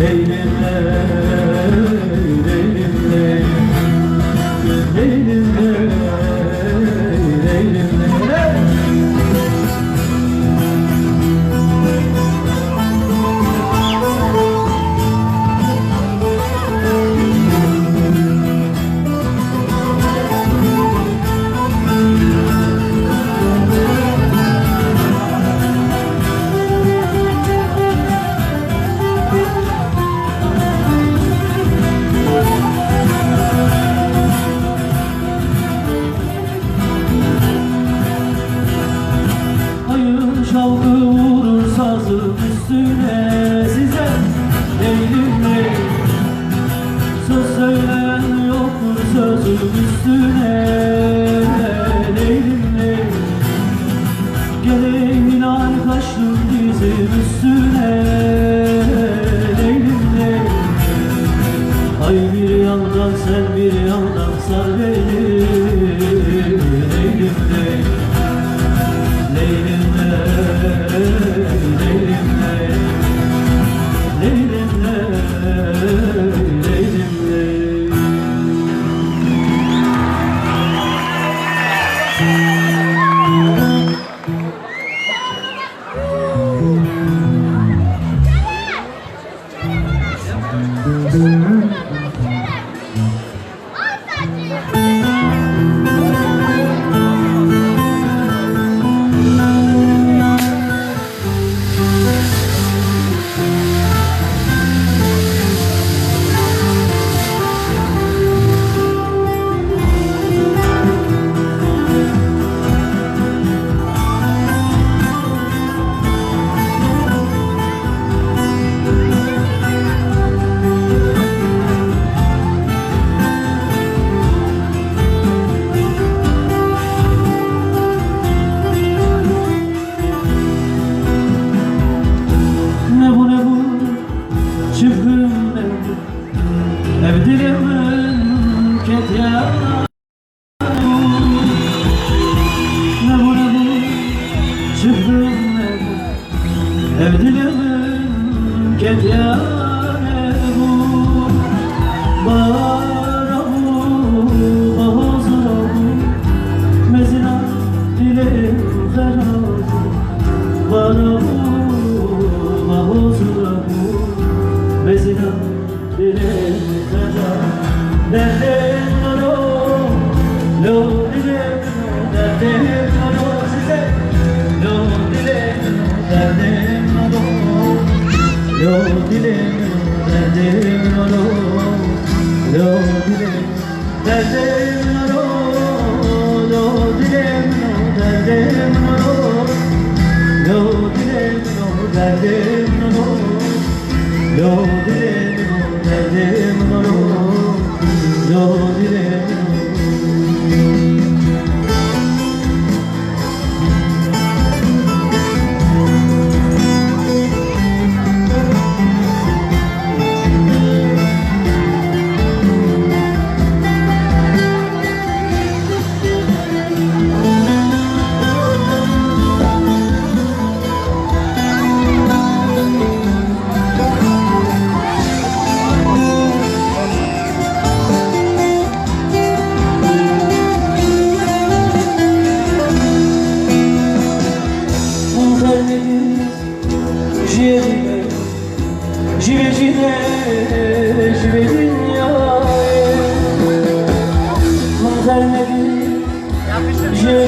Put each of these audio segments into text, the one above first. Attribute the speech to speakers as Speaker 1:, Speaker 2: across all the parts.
Speaker 1: Leyla'ya üstüne Get down.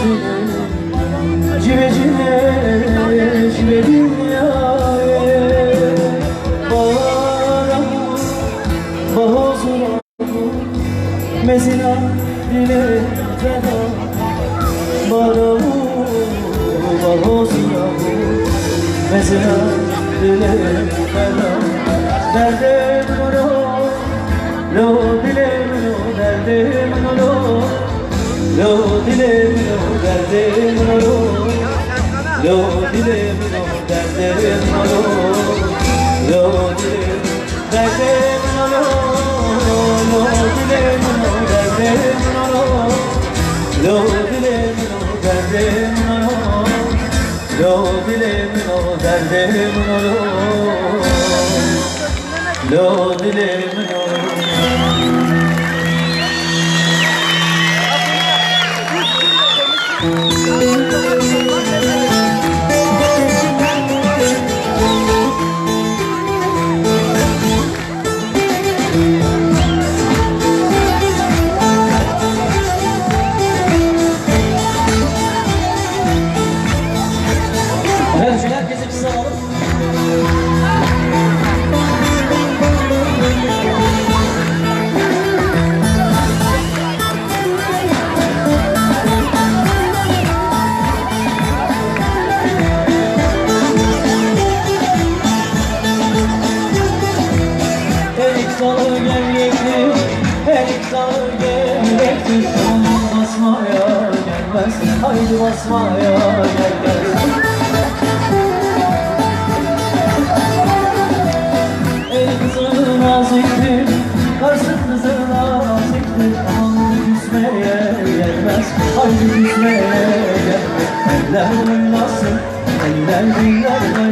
Speaker 1: mm lo derdim lo Lo dilim memlektim Her iktidarı gerektir Sonum basmaya gelmez Haydi basmaya gelmez. Elin kızı naziktir Karsın kızı küsmeye gelmez Haydi küsmeye gelmez. Eller oynasın Eller dinler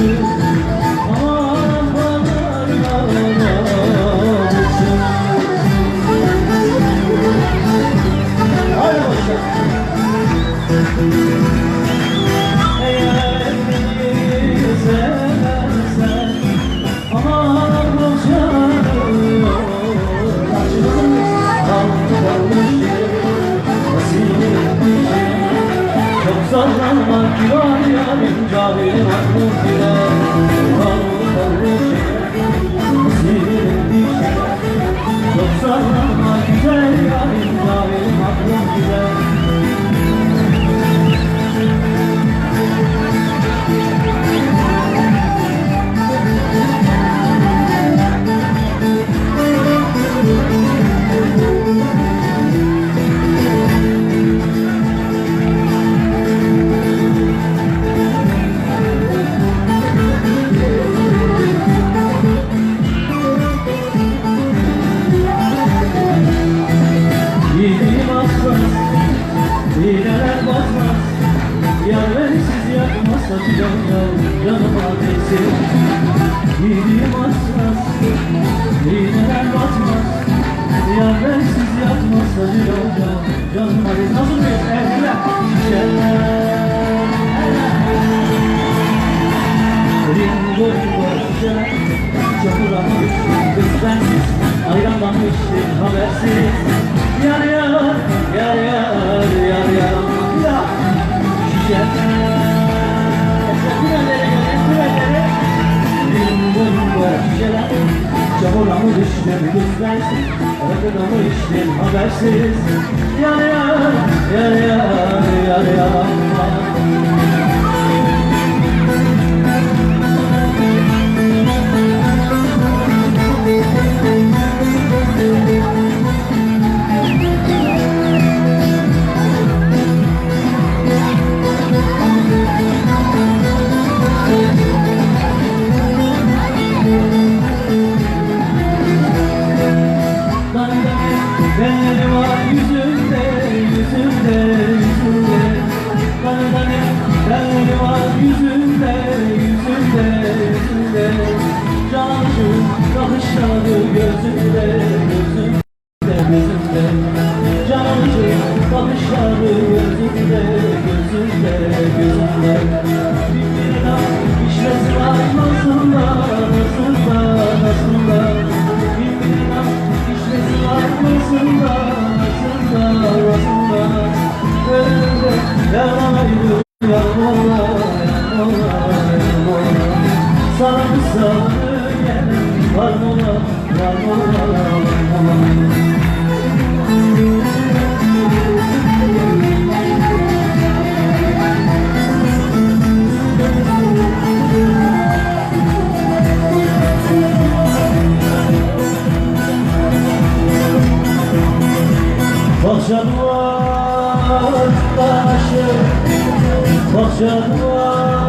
Speaker 1: you. gel. Tünellere gelen tünellere Bilmem var gelen Çamur hamur işlem lütfen Rakın hamur işlem habersiz Yar yar yar yar yar yar aşağı gözümde gözümde gözümde. Cancı bakışları gözümde gözümde gözümde. Bahçe duvar, bahçe, bahçe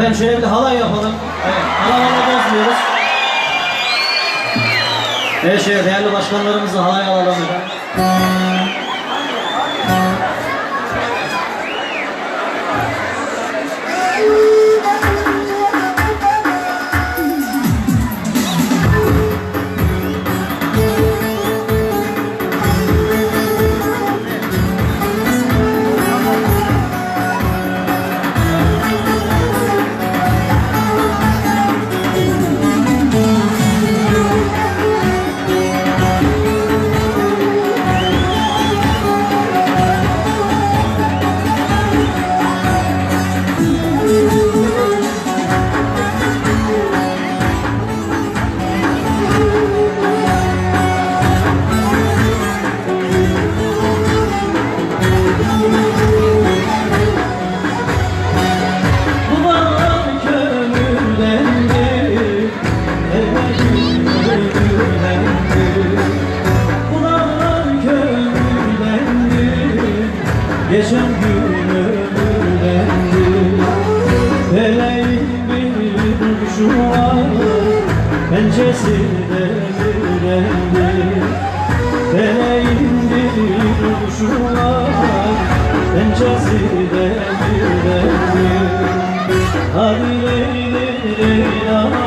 Speaker 1: Evet şöyle bir halay yapalım. Evet, halalarla bozmuyoruz. Evet şöyle değerli başkanlarımızı halay alalım. Pençesi demirlendi Hadi Leyli Leyla'nı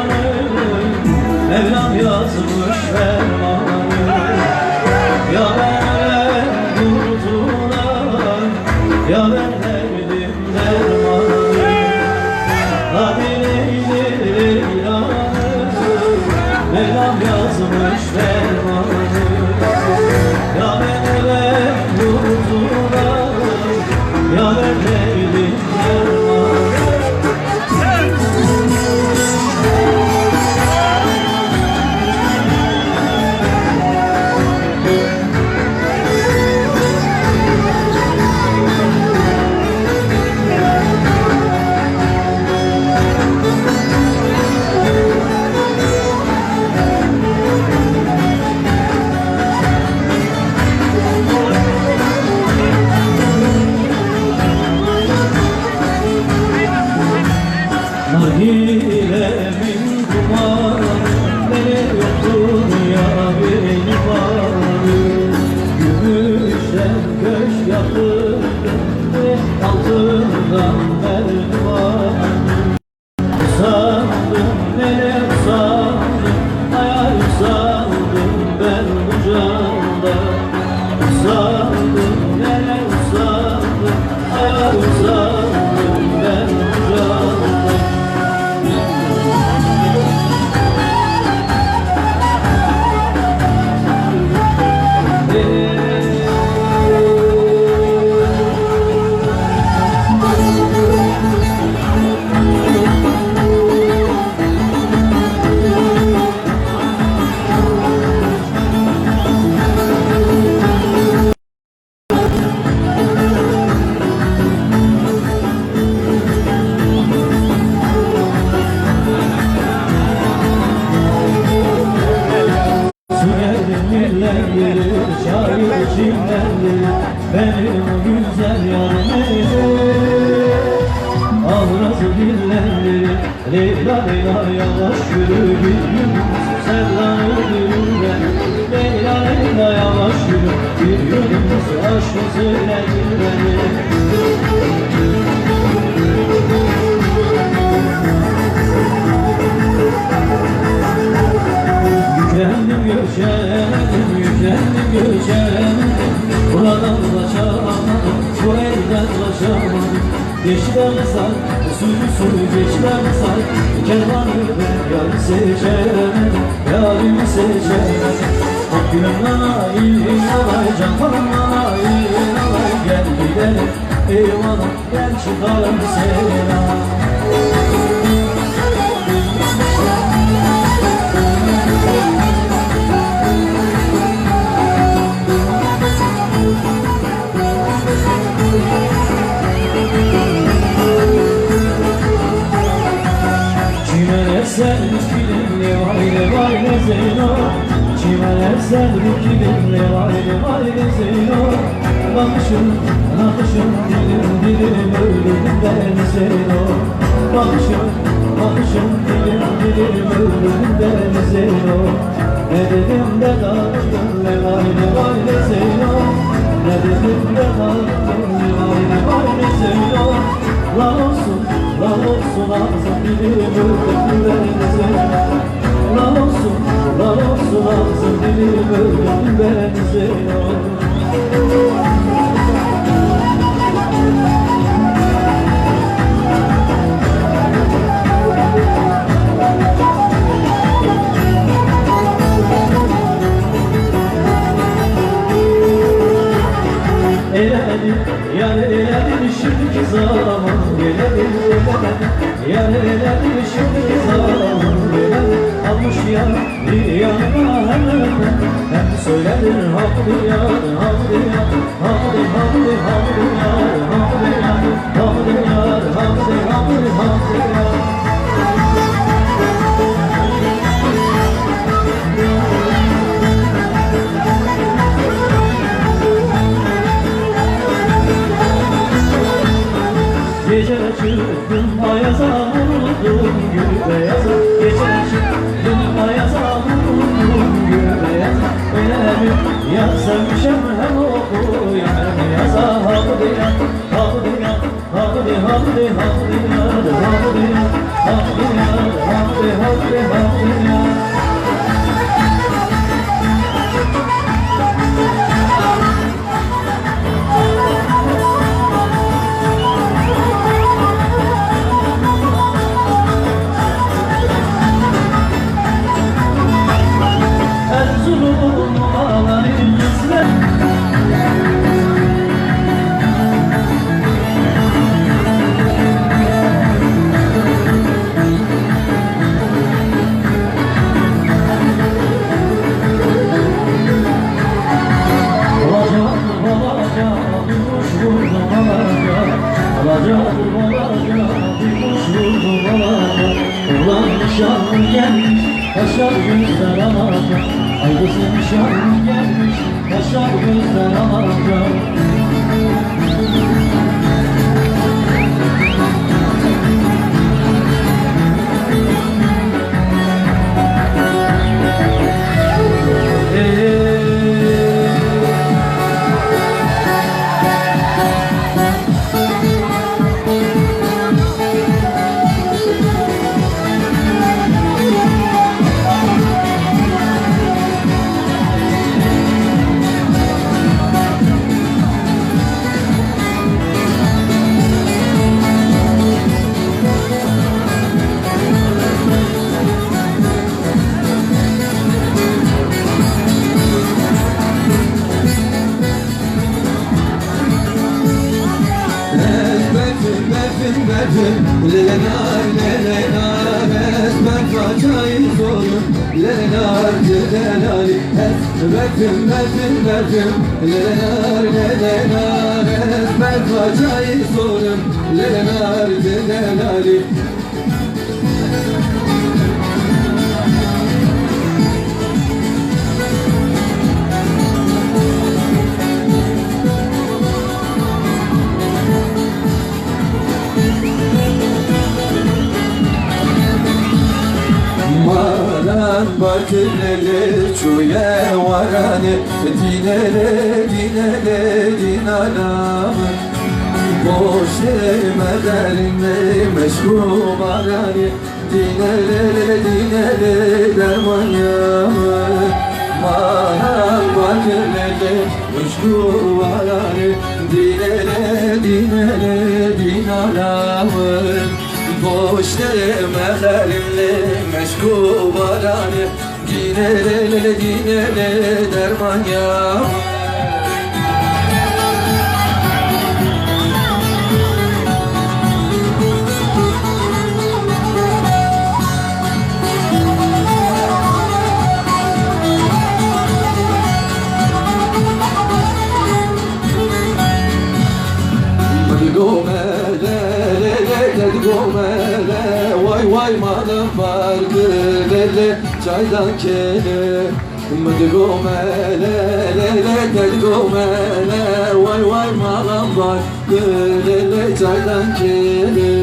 Speaker 1: Bir gün aşkı söylenir beni Yükendim göçerim, yükendim göçerim Buradan kaçamadım, bu evden kaçamadım Geçler sar, suyu suyu geçler sar Kervanı ben yar seçerim, yarimi seçerim Gülüm nanay, nanay, can hanım nanay, nanay Gel gidelim eyvanım, gel çıkalım seyrana sen filmli vay vay ne zeyno. Güzel bir kilimle haydi haydi Zeyno. Bakışın, nakışın, dilim dilim öldürdün beni Zeyno. Bakışın, bakışın, dilim dilim öldürdün beni Zeyno. Ne dedim de dağıldın le haydi haydi Zeyno. Ne dedim de dağıldın le haydi haydi Zeyno. Lan olsun, lan olsun ağzım dilim öldürdün beni Zeyno Lan olsun, lan olsun ağzım dilim beni Zeyno bir vurdum alacak kuş vurdum alacak Ulan nişanlı gelmiş, kaşar gözler alacak
Speaker 2: betim Lelenar, lelenar Esmet facayı solun Lelenar, varani Dinele dinele dinalamı Boş demelerini meşgul arani Dinele dinele derman yamı Maran bakirleri meşgul arani Dinele dinele dinalamı Boş demelerimle meşgul barani Dinele dinele derman ya. Vay vay malım vardı lele Çaydan kele Mıdıgomele lele dedigomele Vay vay malam var Lele çaydan kere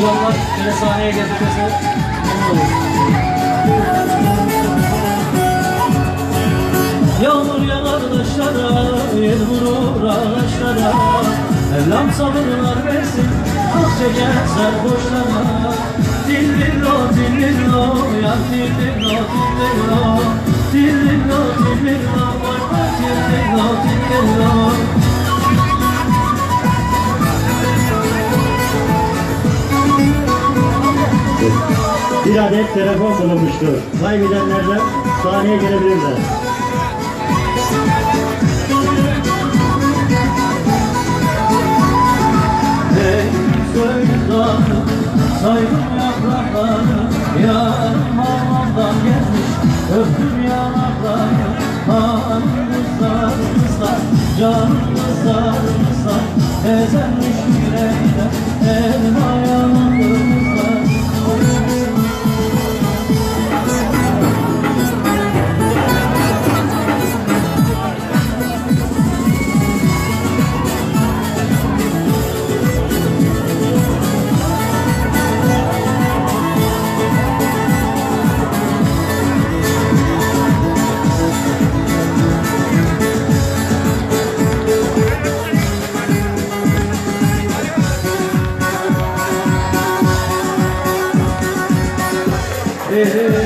Speaker 1: Bulanlar yine sahneye getirmesi memnun olur. Yağmur yağar taşlara, yel vurur ağaçlara. Mevlam sabırlar versin, ah çeken sarhoşlara Dillillo, dillillo, ya dillillo, dillillo Dillillo, dillillo, vay vay dillillo
Speaker 3: Bir adet telefon bulunmuştur. Kaybedenlerden sahneye gelebilirler.
Speaker 1: Ey söylüyorum saydım yaprakları Yarım havamdan gelmiş öptüm yanakları Hanım kızlar kızlar canım kızlar kızlar Ezenmiş yüreğimde elim ayağım
Speaker 3: Evin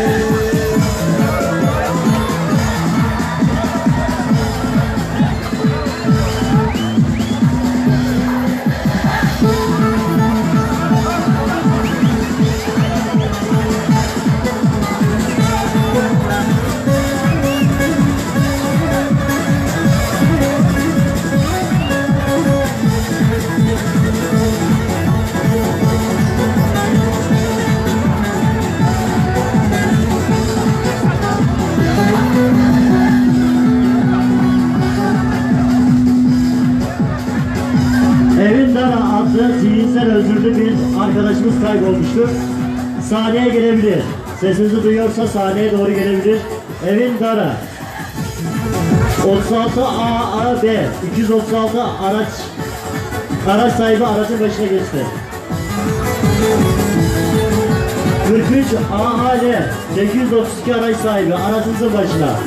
Speaker 3: Sesinizi duyuyorsa sahneye doğru gelebilir. Evin Dara. 36 AAB 236 araç araç sahibi aracın başına geçti. 43 AAL 832 araç sahibi aracınızın başına.